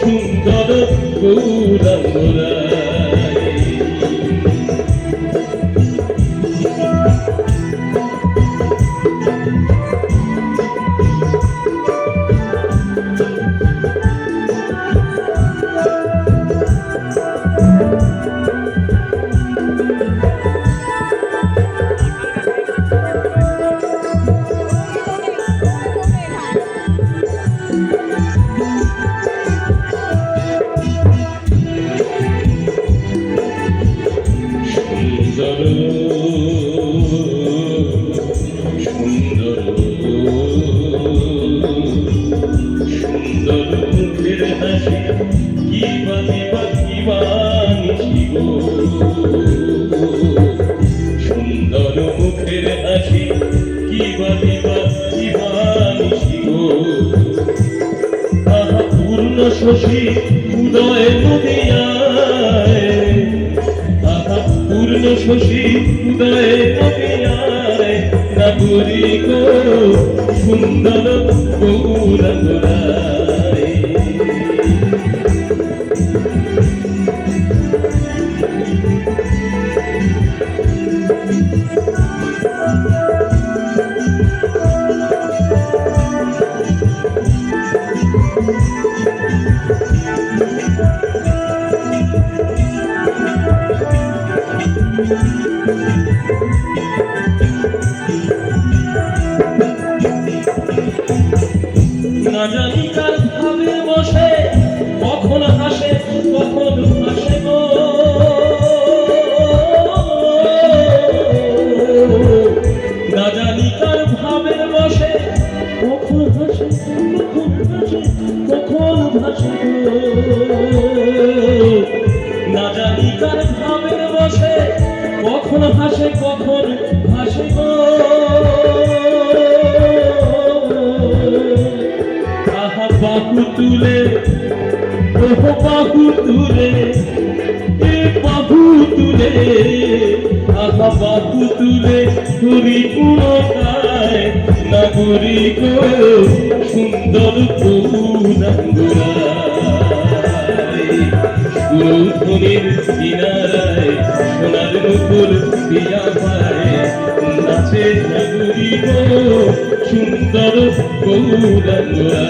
সুন্দর গৌরাঙ্গরা সুন্দর মুখের হাসি কি হাসি কি বানি আহা পূর্ণ শশী শশী উদয় নাগরিক সুন্দর গৌরঙ্গায় না জানি কার ভাবে বসে, কখন হাসে কখন হাসে গো। না জানি কার ভাবে বসে, কখন হাসে, কখন তুলে ওহ বাহু তুলে, এ বাহু তুলে, আহা বাহু তুলে করি পুরকায় নাগরিক সুন্দর পুরোধনির কিনারায় সোনার মুকুল দিয়া পায়, নাচে নাগরিক সুন্দর গৌরাঙ্গা